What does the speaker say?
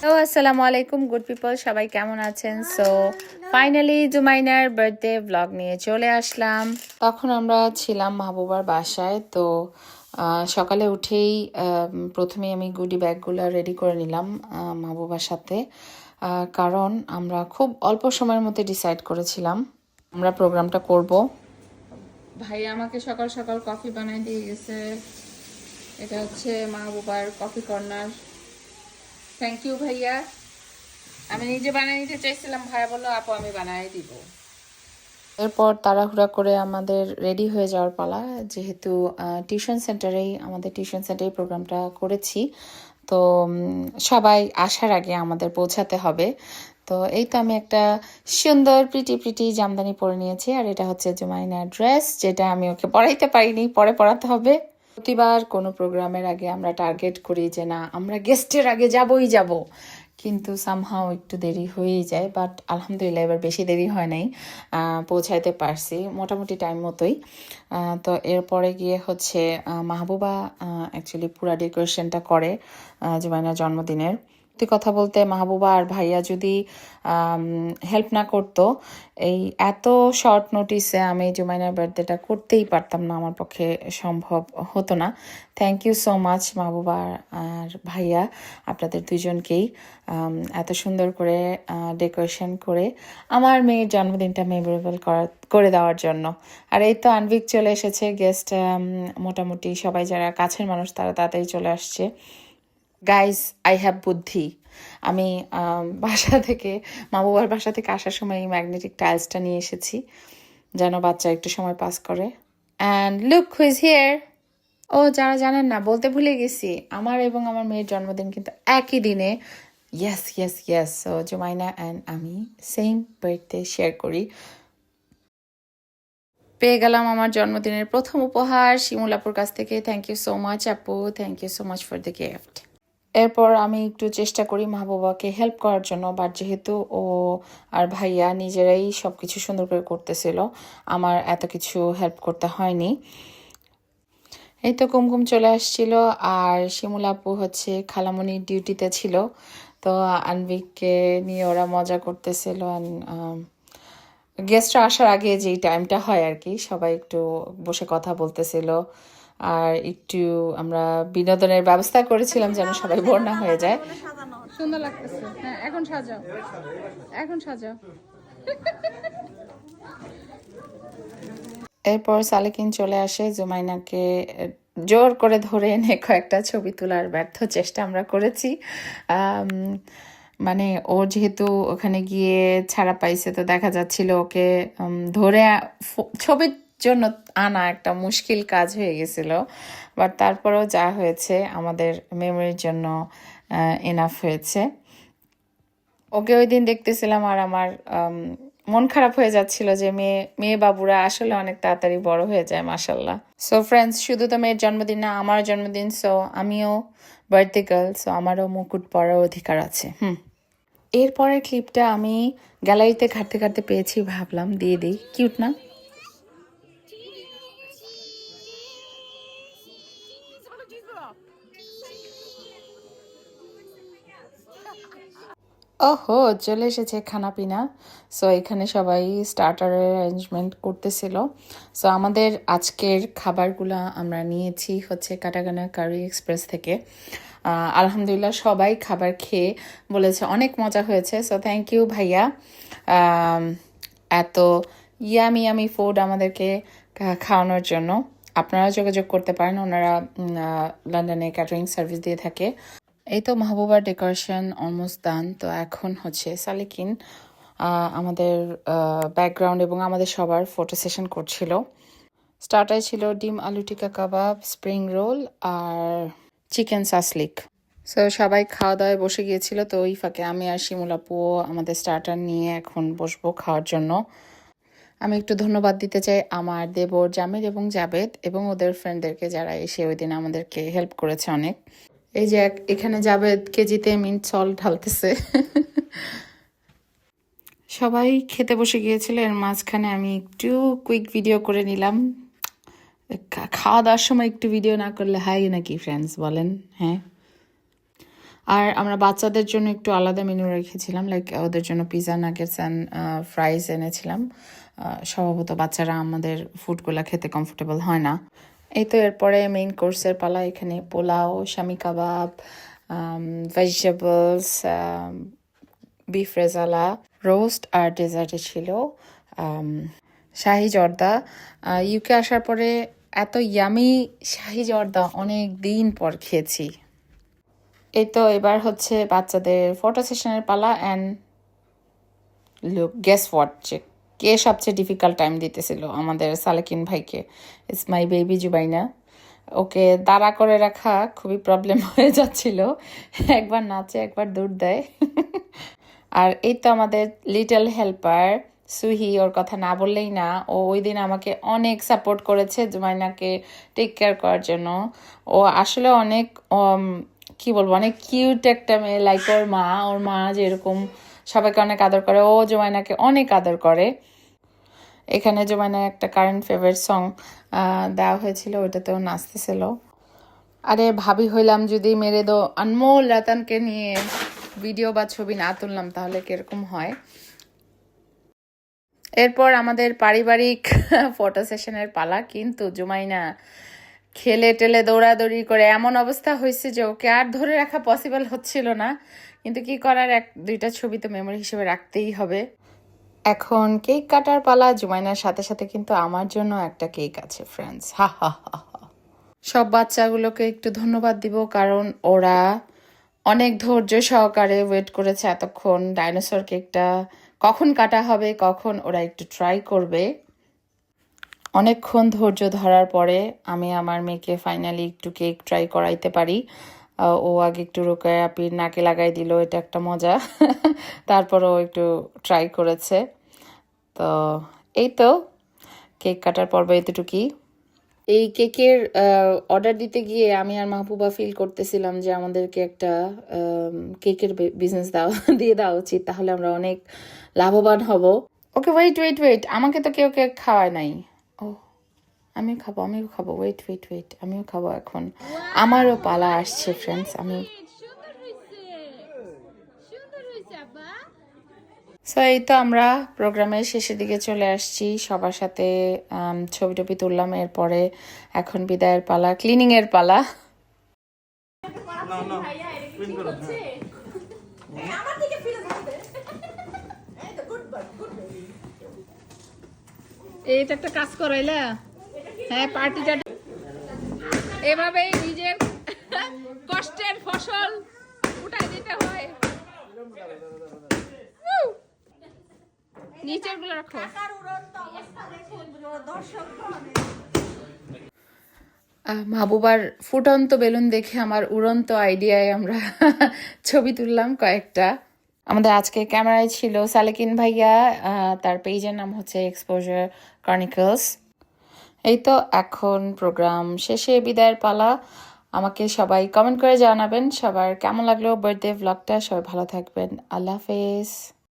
Hello আসসালামু আলাইকুম good people সবাই কেমন আছেন? সো ফাইনালি জুমাইনার বার্থডে ব্লগ নিয়ে চলে আসলাম। তখন আমরা ছিলাম মাহবুবার বাসায়, তো সকালে উঠেই প্রথমে আমি গুডি ব্যাগগুলো রেডি করে নিলাম মাহবুবার সাথে। কারণ আমরা খুব অল্প সময়ের মধ্যে ডিসাইড করেছিলাম আমরা প্রোগ্রামটা করব। ভাই, আমাকে সকাল সকাল কফি বানাই দিয়ে গেছে। এটা হচ্ছে মাহবুবার কফি কর্নার থ্যাংক ইউ ভাইয়া। আমি নিজে বানিয়ে নিতে চাইছিলাম, ভাইয়া বলল, আপু, আমি বানিয়ে দিব। এরপর তাড়াহুড়া করে আমাদের রেডি হয়ে যাওয়ার পালা, যেহেতু টিউশন সেন্টারেই আমাদের টিউশন সেন্টারেই প্রোগ্রামটা করেছি। তো সবাই আসার আগে আমাদের পৌঁছাতে হবে। তো, এই তো আমি একটা সুন্দর প্রিটি প্রিটি জামদানি পরে নিয়েছি, আর এটা হচ্ছে জুমাইনার ড্রেস যেটা আমি ওকে পরাইতে পারিনি, পরে পরাতে হবে। প্রতিবার কোনো প্রোগ্রামের আগে আমরা টার্গেট করি যে না, আমরা গেস্টের আগে যাবই যাব। কিন্তু সামহাও একটু দেরি হয়েই যায় বাট আলহামদুলিল্লাহ এবার বেশি দেরি হয় নাই পৌঁছাইতে পারছি মোটামুটি টাইম মতোই। তো এরপরে গিয়ে হচ্ছে মাহবুবা অ্যাকচুয়ালি পুরা ডেকোরেশনটা করে জুমাইনার জন্মদিনের। সত্যি কথা বলতে মাহবুবা আর ভাইয়া যদি হেল্প না করতো, এই এত শর্ট নোটিসে আমি জুমাইনার বার্থডেটা করতেই পারতাম না, আমার পক্ষে সম্ভব হতো না। Thank you so much Mahbuba আর ভাইয়া, আপনাদের দুজনকেই এত সুন্দর করে ডেকোরেশন করে আমার মেয়ের জন্মদিনটা মেমোরেবল করা দেওয়ার জন্য। আর এই তো আনভিক চলে এসেছে গেস্ট মোটামুটি সবাই যারা কাছের মানুষ তারা তাড়াতাড়ি চলে আসছে। গাইজ আই হ্যাভ বুদ্ধি। আমি বাসা থেকে মা বাবার বাসা থেকে আসার সময় এই ম্যাগনেটিক টাইলসটা নিয়ে এসেছি, যেন বাচ্চা একটু সময় পাস করে। অ্যান্ড লুক হুইজ হিয়ার ও, যারা জানেন না, বলতে ভুলে গেছি। আমার এবং আমার মেয়ের জন্মদিন কিন্তু একই দিনে। Yes yes yes so Jumaina and আমি সেম বার্থডে শেয়ার করি। পেয়ে গেলাম আমার জন্মদিনের প্রথম উপহার। শিমুলাপুর কাছ থেকে। থ্যাংক ইউ সো মাচ আপু। Thank you so much for the gift এরপর আমি একটু চেষ্টা করি মা বাবাকে হেল্প করার জন্য বাট যেহেতু ও আর ভাইয়া নিজেরাই সব কিছু সুন্দর করে করতেছিল, আমার এত কিছু হেল্প করতে হয়নি। এই তো কুমকুম চলে আসছিল, আর শিমুল আপু হচ্ছে খালামণির ডিউটিতে ছিল, তো আনবিককে নিয়ে ওরা মজা করতেছিল গেস্টরা আসার আগে যেই টাইমটা হয় আর কি, সবাই একটু বসে কথা বলতেছিল। আর একটু আমরা বিনোদনের ব্যবস্থা করেছিলাম যেন সবাই বোর না হয়ে যায়। সুন্দর লাগতেছে। হ্যাঁ এখন সাজাও। এখন সাজাও। এরপর সালেকিন চলে আসে জুমাইনাকে জোর করে ধরে এনে কয়েকটা ছবি তোলার ব্যর্থ চেষ্টা আমরা করেছি। মানে ও যেহেতু ওখানে গিয়ে ছাড়া পাইছে তো দেখা যাচ্ছিল ওকে ধরে ছবির জন্য আনা একটা মুশকিল কাজ হয়ে গেছিল। বাট তারপরেও যা হয়েছে, আমাদের মেমোরির জন্য এনাফ হয়েছে। ওকে ওই দিন দেখতেছিলাম আর আমার মন খারাপ হয়ে যাচ্ছিল যে মেয়ে মেয়ে বাবুরা আসলে অনেক তাড়াতাড়ি বড় হয়ে যায় মাসাল্লাহ সো ফ্রেন্ডস শুধু তো মেয়ের জন্মদিন না, আমার জন্মদিন সো আমিও বার্থডে গার্ল সো আমারও মুকুট পরার অধিকার আছে, হুম। এরপরের ক্লিপটা আমি গ্যালারিতে ঘাটতে ঘাটতে পেয়েছি, ভাবলাম, দিয়ে দিই। কিউট না? ওহো, চলে এসেছে খানাপিনা। সো এখানে সবাই স্টার্টারের অ্যারেঞ্জমেন্ট করতেছিল। সো আমাদের আজকের খাবারগুলো আমরা নিয়েছি হচ্ছে কাটাগানা কারি এক্সপ্রেস থেকে। আলহামদুলিল্লাহ সবাই খাবার খেয়ে বলেছে অনেক মজা হয়েছে। সো থ্যাংক ইউ ভাইয়া। এত ইয়ামি ইয়ামি ফুড আমাদেরকে খাওয়ানোর জন্য। আপনারা যোগাযোগ করতে পারেন, ওনারা লন্ডনে ক্যাটারিং সার্ভিস দিয়ে থাকে। এই তো মাহবুবার ডেকোরেশন অলমোস্ট ডান তো এখন হচ্ছে সালিকিন আমাদের ব্যাকগ্রাউন্ড এবং আমাদের সবার ফটো সেশন করছিল। স্টার্টার ছিল ডিম, আলু টিকা কাবাব স্প্রিং রোল আর চিকেন সাসলিক সো সবাই খাওয়া দাওয়ায় বসে গিয়েছিল, তো ওই ফাঁকে আমি আর শিমুল আমাদের স্টার্টার নিয়ে এখন বসবো খাওয়ার জন্য। আমি একটু ধন্যবাদ দিতে চাই আমার দেবর জামির এবং জাবেদ এবং ওদের ফ্রেন্ডদেরকে যারা এসে ওই দিন আমাদেরকে হেল্প করেছে অনেক। এই যে এখানে জাবেদ কেজিতে মিন্ট সল ঢালতেছে। সবাই খেতে বসে গিয়েছিল, এর মাঝখানে আমি একটু কুইক ভিডিও করে নিলাম। খাওয়া দাওয়ার সময় একটু ভিডিও না করলে হাই নাকি ফ্রেন্ডস বলেন? হ্যাঁ? আর আমরা বাচ্চাদের জন্য একটু আলাদা মেনু রেখেছিলাম লাইক ওদের জন্য পিজা নাগেটস অ্যান্ড ফ্রাইজ এনেছিলাম। স্বভাবত বাচ্চারা আমাদের ফুডগুলো খেতে কমফোর্টেবল হয় না। এই তো এরপরে মেইন কোর্সের পালা, এখানে পোলাও শামি কাবাব ভেজিটেবলস বিফ রেজালা রোস্ট আর ডেজার্টে ছিল শাহি জর্দা। ইউকে আসার পরে এত ইয়ামি শাহি জর্দা অনেক দিন পর খেয়েছি। এই তো এবার হচ্ছে বাচ্চাদের ফটো সেশনের পালা অ্যান্ড লুক গেস হোয়াট যে কে সবচেয়ে ডিফিকাল্ট টাইম দিতেছিল আমাদের সালেকিন ভাইকে? ইটস মাই বেবি জুবাইনা ওকে দাঁড়া করে রাখা খুবই প্রবলেম হয়ে যাচ্ছিল। একবার নাচে একবার দৌড় দেয়। আর এই তো আমাদের লিটল হেল্পার সুহি ওর কথা না বললেই না ও ওই দিন আমাকে অনেক সাপোর্ট করেছে জুমাইনাকে টেক কেয়ার করার জন্য। ও আসলে অনেক উম, কি বলব, অনেক কিউট একটা মেয়ে লাইক ওর মা ওর মা যেরকম সবাইকে অনেক আদর করে, ও জুমাইনাকে অনেক আদর করে। এখানে জুমাইনার একটা কারেন্ট ফেভারিট সং দেওয়া হয়েছিল, ওইটাতেও নাচতেছিল। আরে ভাবি হইলাম যদি মেরে দো আনমোল রাতানকে নিয়ে ভিডিও বা ছবি না তুললাম, তাহলে কীরকম হয়? এরপর আমাদের পারিবারিক ফটো সেশনের পালা, কিন্তু জুমাইনা খেলে টেলে দৌড়াদৌড়ি করে এমন অবস্থা হয়েছে যে ওকে আর ধরে রাখা পসিবল হচ্ছিল না। কিন্তু কি করার, এক দুইটা ছবি তো মেমোরি হিসেবে রাখতেই হবে। এখন কেক কাটার পালা, জুমাইনার সাথে সাথে কিন্তু আমার জন্য একটা কেক আছে ফ্রেন্ডস হা হা হা সব বাচ্চাগুলোকে একটু ধন্যবাদ দিব, কারণ ওরা অনেক ধৈর্য সহকারে ওয়েট করেছে এতক্ষণ। ডাইনোসর কেকটা কখন কাটা হবে, কখন ওরা একটু ট্রাই করবে। অনেকক্ষণ ধৈর্য ধরার পরে আমি আমার মেয়েকে ফাইনালি একটু কেক ট্রাই করাইতে পারি। ও আগে একটু রোকায় আপির নাকে লাগাই দিল, এটা একটা মজা। তারপর ও একটু ট্রাই করেছে। তো, এই তো কেক কাটার পর্ব এতটুকুই। এই কেকের অর্ডার দিতে গিয়ে আমি আর মাহবুবা ফিল করতেছিলাম যে আমাদেরকে একটা কেকের বিজনেস দেওয়া দিয়ে দেওয়া উচিত। তাহলে আমরা অনেক লাভবান হব। ওকে ওয়েট ওয়েট ওয়েট আমাকে তো কেউ কেক খাওয়ায় নাই। ও আমিও খাব আমিও খাব। ওয়েট ওয়েট ওয়েট আমিও খাব এখন। আমারও পালা আসছে ফ্রেন্ডস আমি সো এই তো আমরা প্রোগ্রামের শেষের দিকে চলে আসছি। সবার সাথে ছবি টবি তুললাম এরপরে এখন বিদায়ের পালা ক্লিনিং এর পালা। এইটা একটা কাজ করাইলা। হ্যাঁ পার্টিটা এভাবেই নিজের কষ্টের ফসল উঠাই দিতে হয়। নিচেরগুলো রাখো। মাহবুবার ফুটন্ত বেলুন দেখে আমার উড়ন্ত আইডিয়ায় আমরা ছবি তুললাম কয়েকটা। আমাদের আজকে ক্যামেরায় ছিল সালেকিন ভাইয়া তার পেজের নাম হচ্ছে এক্সপোজার ক্রনিকলস এই তো এখন প্রোগ্রাম শেষে বিদায়ের পালা। আমাকে সবাই কমেন্ট করে জানাবেন সবার কেমন লাগল বার্থডে ভ্লগটা সবাই ভালো থাকবেন। আল্লাহ হাফেজ।